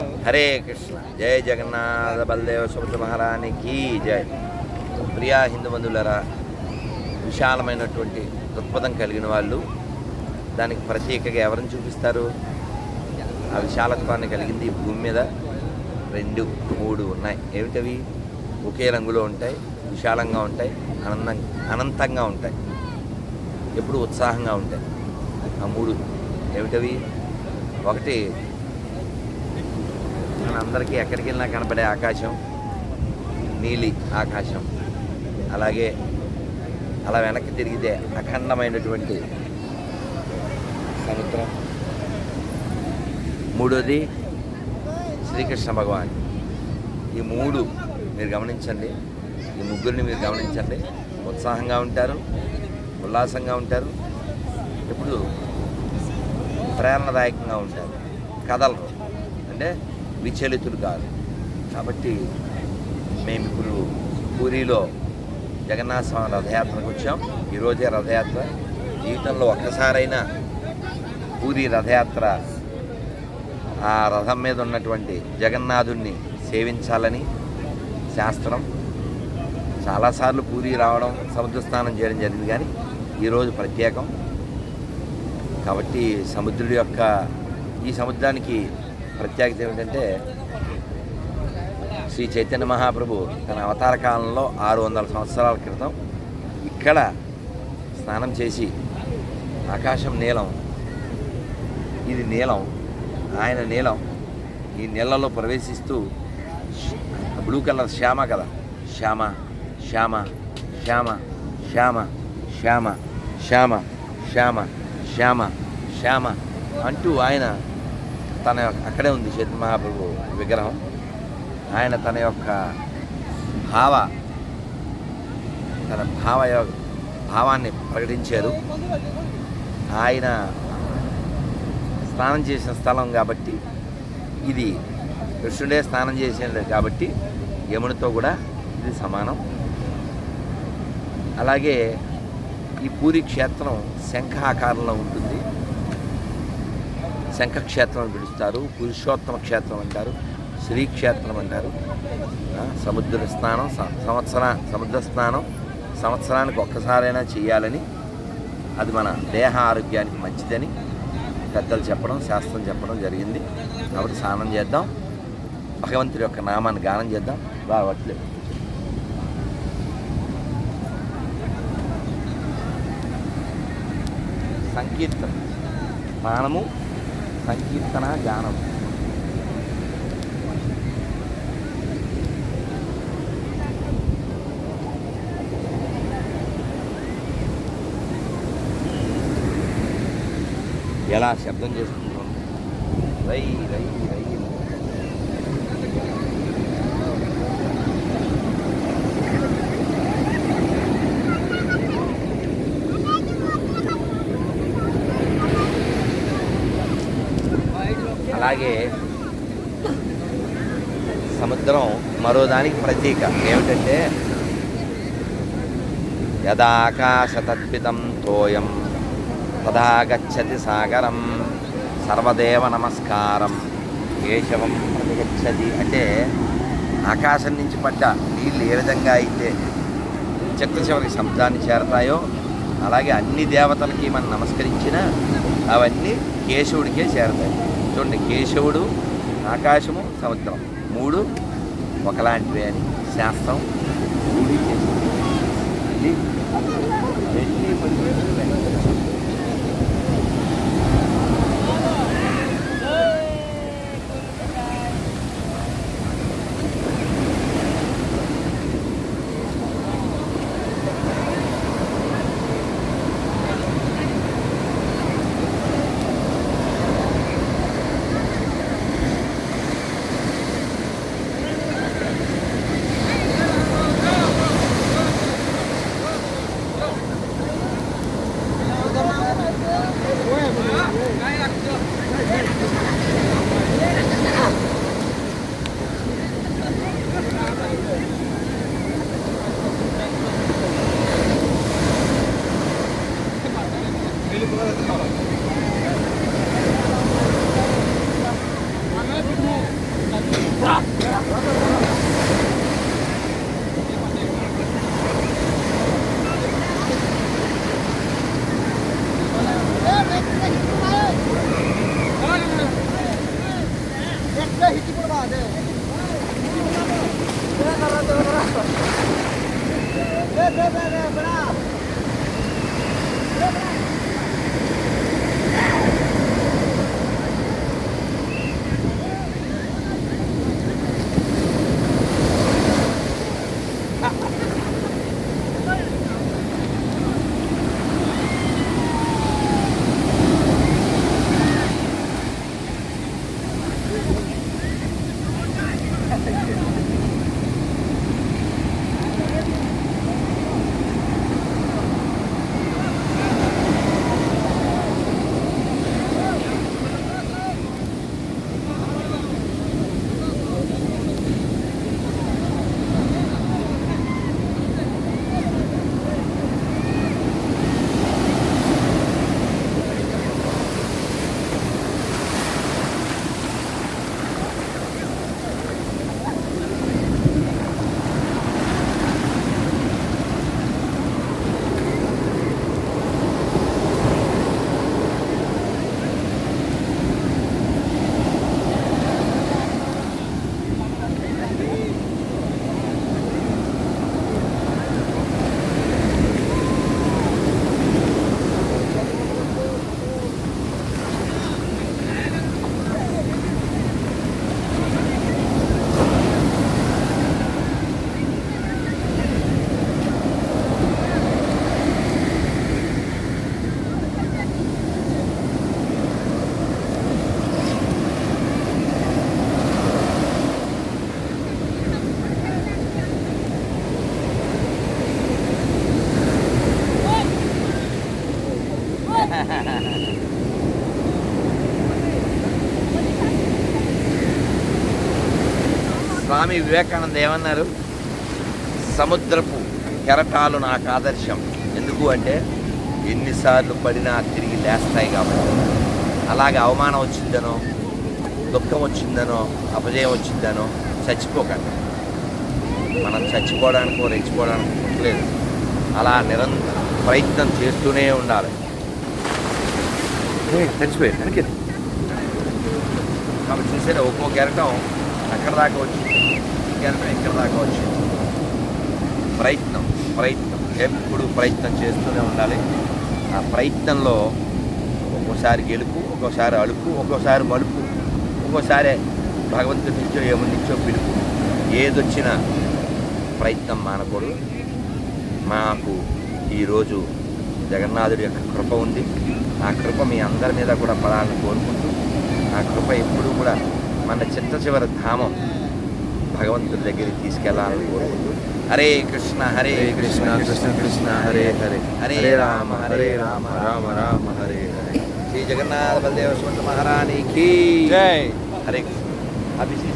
హరే కృష్ణ. జయ జగన్నాథ బలదేవ సుభద్ర మహారాణికి జయ ప్రియా హిందూ బంధువులరా విశాలమైనటువంటి దృక్పథం కలిగిన వాళ్ళు దానికి ప్రత్యేకగా ఎవరిని చూపిస్తారు? ఆ విశాలత్వాన్ని కలిగింది ఈ భూమి మీద రెండు మూడు ఉన్నాయి. ఏమిటవి? ఒకే రంగులో ఉంటాయి విశాలంగా ఉంటాయి అనంతం అనంతంగా ఉంటాయి. ఎప్పుడు ఉత్సాహంగా ఉంటాయి. ఆ మూడు ఏమిటవి? ఒకటి మనందరికీ ఎక్కడికి వెళ్ళినా కనపడే ఆకాశం నీలి ఆకాశం. అలాగే అలా వెనక్కి తిరిగితే అఖండమైనటువంటి సముద్రం. మూడోది శ్రీకృష్ణ భగవాన్. ఈ మూడు మీరు గమనించండి. ఈ ముగ్గురిని మీరు గమనించండి. ఉత్సాహంగా ఉంటారు ఉల్లాసంగా ఉంటారు. ఇప్పుడు ప్రేరణదాయకంగా ఉంటారు. కథలు అంటే విచలితులు కాదు కాబట్టి మేము ఇప్పుడు పూరిలో జగన్నాథ స్వామి రథయాత్రకు వచ్చాం. ఈరోజే రథయాత్ర. జీవితంలో ఒక్కసారైనా పూరి రథయాత్ర ఆ రథం మీద ఉన్నటువంటి జగన్నాథుణ్ణి సేవించాలని శాస్త్రం. చాలాసార్లు పూరి రావడం సముద్ర స్నానం చేయడం జరిగింది కానీ ఈరోజు ప్రత్యేకం. కాబట్టి సముద్రుడి యొక్క ఈ సముద్రానికి ప్రత్యేకత ఏమిటంటే శ్రీ చైతన్య మహాప్రభు తన అవతార కాలంలో ఆరు వందల సంవత్సరాల క్రితం ఇక్కడ స్నానం చేసి ఆకాశం నీలం ఇది నీలం ఆయన నీలం ఈ నీళ్ళలో ప్రవేశిస్తూ బ్లూ కలర్ శ్యామ కదా శ్యామ శ్యామ శ్యామ శ్యామ శ్యామ శ్యామ శ్యామ శ్యామ శ్యామ అంటూ ఆయన తన అక్కడే ఉంది చైతన్య మహాప్రభు విగ్రహం. ఆయన తన యొక్క భావ తన భావ భావాన్ని ప్రకటించారు. ఆయన స్నానం చేసిన స్థలం కాబట్టి ఇది కృష్ణుడే స్నానం చేసినది కాబట్టి యమునితో కూడా ఇది సమానం. అలాగే ఈ పూరి క్షేత్రం శంఖ ఆకారంలో ఉంటుంది. శంఖ క్షేత్రం అని పిలుస్తారు పురుషోత్తమ క్షేత్రం అంటారు శ్రీక్షేత్రం అంటారు. సముద్ర స్నానం సంవత్సర సముద్ర స్నానం సంవత్సరానికి ఒక్కసారైనా చేయాలని అది మన దేహ ఆరోగ్యానికి మంచిదని పెద్దలు చెప్పడం శాస్త్రం చెప్పడం జరిగింది. కాబట్టి స్నానం చేద్దాం. భగవంతుడి యొక్క నామాన్ని గానం చేద్దాం. రావట్లేదు సంకీర్తన స్నానము సంకీర్తన గానం ఎలా శబ్దం చేసుకుంటాం రై రై రై అలాగే సముద్రం మరో దానికి ప్రతీక. ఏమిటంటే యదాకాశతద్భితం తోయం తదా గచ్చతి సాగరం సర్వదేవ నమస్కారం కేశవం ప్రతిగచ్చది అంటే ఆకాశం నుంచి పడ్డ నీళ్ళు ఏ విధంగా అయితే చక్ర చివరి శబ్దాన్ని చేరతాయో అలాగే అన్ని దేవతలకి మనం నమస్కరించిన అవన్నీ కేశవుడికే చేరతాయి. చూడండి కేశవుడు ఆకాశము సముద్రం మూడు ఒకలాంటివే అని శాస్త్రం మూడు చేసింది. ఇది ఎన్ని స్వామి వివేకానంద ఏమన్నారు? సముద్రపు కెరటాలు నాకు ఆదర్శం. ఎందుకు అంటే ఎన్నిసార్లు పడినా తిరిగి లేస్తాయి కాబట్టి. అలాగే అవమానం వచ్చిందనో దుఃఖం వచ్చిందనో అపజయం వచ్చిందనో చచ్చిపోకండి. మనం చచ్చిపోవడానికో రెచ్చిపోవడానికి లేదు అలా నిరంతరం ప్రయత్నం చేస్తూనే ఉండాలి. చచ్చిపోయాడు వెనక్కి. కాబట్టి చూసారా ఒక్కో కెరటం అక్కడ దాకా వచ్చింది? ఈ ఇక్కడ దాకా వచ్చింది? ప్రయత్నం ప్రయత్నం. ఎప్పుడు ప్రయత్నం చేస్తూనే ఉండాలి. ఆ ప్రయత్నంలో ఒక్కోసారి గెలుపు ఒక్కోసారి అలుపు ఒక్కోసారి మలుపు ఒక్కోసారి భగవంతుడి నుంచో ఏమి నుంచో పిలుపు. ఏదొచ్చినా ప్రయత్నం మానకూడదు. మాకు ఈరోజు జగన్నాథుడి యొక్క కృప ఉంది. ఆ కృప మీ అందరి మీద కూడా పడాలని కోరుకుంటూ ఆ కృప ఎప్పుడూ కూడా మన చిట్ట చివరి ధామం భగవంతుడి దగ్గరికి తీసుకెళ్ళాలని కోరుకుంటూ హరే కృష్ణ హరే కృష్ణ కృష్ణ కృష్ణ హరే హరే హరే రామ హరే రామ రామ రామ హరే హరే శ్రీ జగన్నాథ బలదేవ సుమంత మహారాణికి జై. హరే కృష్ణ. అభిషేకం